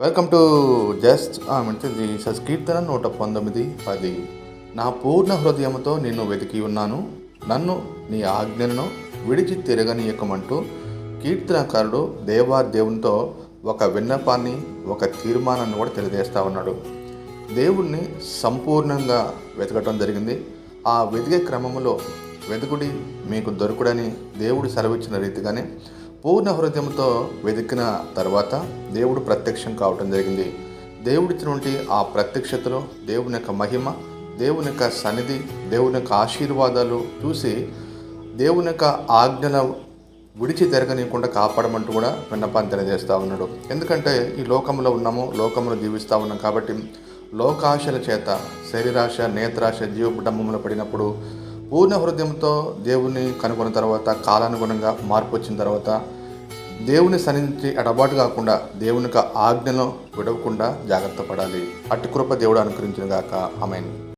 Welcome to just మంచిది. Jesus కీర్తన నూట పంతొమ్మిది పది. నా పూర్ణ హృదయంతో నిన్ను వెతికి ఉన్నాను. నన్ను నీ ఆజ్ఞలను విడిచి తిరగనీయకమంటూ కీర్తనకారుడు దేవా దేవునితో ఒక విన్నపాన్ని ఒక తీర్మానాన్ని కూడా తెలియజేస్తా ఉన్నాడు. దేవుణ్ణి సంపూర్ణంగా వెతకటం జరిగింది. ఆ వెతికే క్రమంలో వెతుకుడి మీకు దొరుకుడని దేవుడు సెలవిచ్చిన రీతిగానే పూర్ణ హృదయంతో వెతికిన తర్వాత దేవుడు ప్రత్యక్షం కావటం జరిగింది. దేవుడిచ్చినటువంటి ఆ ప్రత్యక్షతలో దేవుని యొక్క మహిమ దేవుని యొక్క సన్నిధి దేవుని యొక్క ఆశీర్వాదాలు చూసి దేవుని యొక్క ఆజ్ఞల విడిచి జరగనీయకుండా కాపాడమంటూ కూడా విన్నపాన్ని తెలియజేస్తూ ఉన్నాడు. ఎందుకంటే ఈ లోకంలో ఉన్నాము లోకంలో జీవిస్తూ ఉన్నాం కాబట్టి లోకాశల చేత శరీరాశ నేత్రాశ జీవడంబంలో పడినప్పుడు పూర్ణ హృదయంతో దేవుని కనుగొన్న తర్వాత కాలానుగుణంగా మార్పు వచ్చిన తర్వాత దేవుని సన్నిధించి అడబాటు కాకుండా దేవుని ఆజ్ఞను విడవకుండా జాగ్రత్త పడాలి. అట్టి కృప దేవుడు అనుకరించిన గాక అమెన్